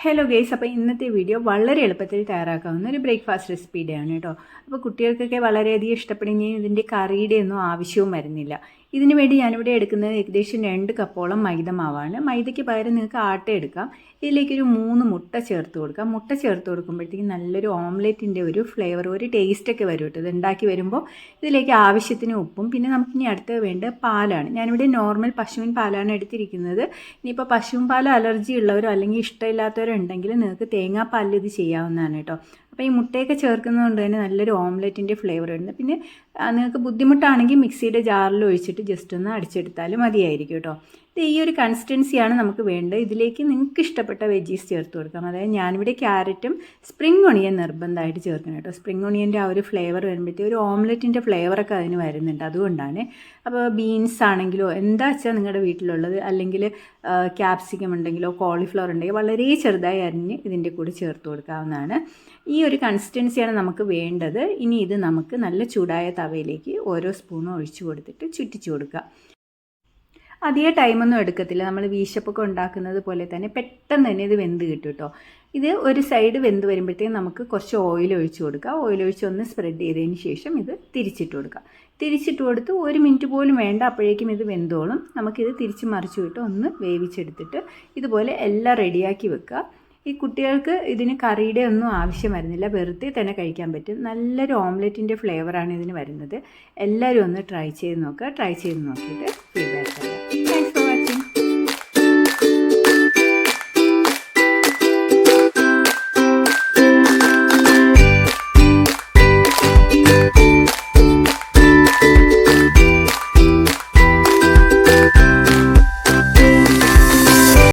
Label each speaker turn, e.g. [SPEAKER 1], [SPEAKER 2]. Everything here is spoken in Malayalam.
[SPEAKER 1] ഹലോ ഗേസ് അപ്പോൾ ഇന്നത്തെ വീഡിയോ വളരെ എളുപ്പത്തിൽ തയ്യാറാക്കാവുന്ന ഒരു ബ്രേക്ക്ഫാസ്റ്റ് റെസിപ്പിയുടെയാണ് കേട്ടോ അപ്പോൾ കുട്ടികൾക്കൊക്കെ വളരെയധികം ഇഷ്ടപ്പെടുകയും ഇതിന്റെ കറിയുടെ ഒന്നും ആവശ്യവും വരുന്നില്ല. ഇതിനു വേണ്ടി ഞാനിവിടെ എടുക്കുന്നത് ഏകദേശം രണ്ട് കപ്പോളം മൈദ മാവാണ് മൈദയ്ക്ക് പകരം നിങ്ങൾക്ക് ആട്ട എടുക്കാം. ഇതിലേക്കൊരു മൂന്ന് മുട്ട ചേർത്ത് കൊടുക്കാം. മുട്ട ചേർത്ത് കൊടുക്കുമ്പോഴത്തേക്കും നല്ലൊരു ഓംലെറ്റിന്റെ ഒരു ഫ്ലേവർ ഒരു ടേസ്റ്റൊക്കെ വരും കേട്ടോ. ഇത് ഉണ്ടാക്കി വരുമ്പോൾ ഇതിലേക്ക് ആവശ്യത്തിന് ഉപ്പും പിന്നെ നമുക്കിനി അടുത്ത് വേണ്ട പാലാണ്. ഞാനിവിടെ നോർമൽ പശുവിൻ പാലാണ് എടുത്തിരിക്കുന്നത്. ഇനിയിപ്പോൾ പശുവിൻ പാൽ അലർജി ഉള്ളവരോ അല്ലെങ്കിൽ ഇഷ്ടമില്ലാത്തവരോ ഉണ്ടെങ്കിൽ നിങ്ങൾക്ക് തേങ്ങാപ്പാലിൽ ഇത് ചെയ്യാവുന്നതാണ് കേട്ടോ. അപ്പോൾ ഈ മുട്ടയൊക്കെ ചേർക്കുന്നതുകൊണ്ട് തന്നെ നല്ലൊരു ഓംലെറ്റിന്റെ ഫ്ലേവർ വരുന്നത് പിന്നെ നിങ്ങൾക്ക് ബുദ്ധിമുട്ടാണെങ്കിൽ മിക്സിയുടെ ജാറിൽ ഒഴിച്ചിട്ട് ജസ്റ്റ് ഒന്ന് അടിച്ചെടുത്താലും മതിയായിരിക്കും കേട്ടോ. ഈ ഒരു കൺസിസ്റ്റൻസിയാണ് നമുക്ക് വേണ്ടത്. ഇതിലേക്ക് നിങ്ങൾക്ക് ഇഷ്ടപ്പെട്ട വെജീസ് ചേർത്ത് കൊടുക്കാം. അതായത് ഞാനിവിടെ ക്യാരറ്റും സ്പ്രിംഗ് ഒണിയൻ നിർബന്ധമായിട്ട് ചേർക്കണം കേട്ടോ. സ്പ്രിംഗ് ഒണിയന്റെ ആ ഒരു ഫ്ലേവർ വരുമ്പോഴത്തേക്ക് ഒരു ഓംലെറ്റിന്റെ ഫ്ലേവറൊക്കെ അതിന് വരുന്നുണ്ട്. അതുകൊണ്ടാണ്. അപ്പോൾ ബീൻസ് ആണെങ്കിലോ എന്താ വെച്ചാൽ നിങ്ങളുടെ വീട്ടിലുള്ളത്? അല്ലെങ്കിൽ ക്യാപ്സിക്കം ഉണ്ടെങ്കിലോ കോളിഫ്ലവർ ഉണ്ടെങ്കിൽ വളരെ ചെറുതായി അരിഞ്ഞ് ഇതിന്റെ കൂടെ ചേർത്ത് കൊടുക്കാവുന്നതാണ്. ഈ ഒരു കൺസിസ്റ്റൻസിയാണ് നമുക്ക് വേണ്ടത്. ഇനി ഇത് നമുക്ക് നല്ല ചൂടായ തവയിലേക്ക് ഓരോ സ്പൂണും ഒഴിച്ചു കൊടുത്തിട്ട് ചുറ്റിച്ചു കൊടുക്കുക അധികം ടൈമൊന്നും എടുക്കത്തില്ല. നമ്മൾ വീശപ്പൊക്കെ ഉണ്ടാക്കുന്നത് പോലെ തന്നെ പെട്ടെന്ന് തന്നെ ഇത് വെന്ത് കിട്ടും കേട്ടോ. ഇത് ഒരു സൈഡ് വെന്ത് വരുമ്പോഴത്തേക്കും നമുക്ക് കുറച്ച് ഓയിൽ ഒഴിച്ച് കൊടുക്കുക. ഓയിൽ ഒഴിച്ച് ഒന്ന് സ്പ്രെഡ് ചെയ്തതിന് ശേഷം ഇത് തിരിച്ചിട്ട് കൊടുക്കുക. തിരിച്ചിട്ട് കൊടുത്ത് ഒരു മിനിറ്റ് പോലും വേണ്ട അപ്പോഴേക്കും ഇത് വെന്തോളും. നമുക്കിത് തിരിച്ച് മറിച്ച് വിട്ട് ഒന്ന് വേവിച്ചെടുത്തിട്ട് ഇതുപോലെ എല്ലാം റെഡിയാക്കി വെക്കുക. ഈ കുട്ടികൾക്ക് ഇതിന് കറിയുടെ ഒന്നും ആവശ്യം വരുന്നില്ല. വെറുതെ തന്നെ കഴിക്കാൻ പറ്റും. നല്ലൊരു ഓംലെറ്റിന്റെ ഫ്ലേവറാണ് ഇതിന് വരുന്നത്. എല്ലാവരും ഒന്ന് ട്രൈ ചെയ്ത് നോക്കുക. ട്രൈ ചെയ്ത് നോക്കിയിട്ട് ഫീഡ്ബാക്ക്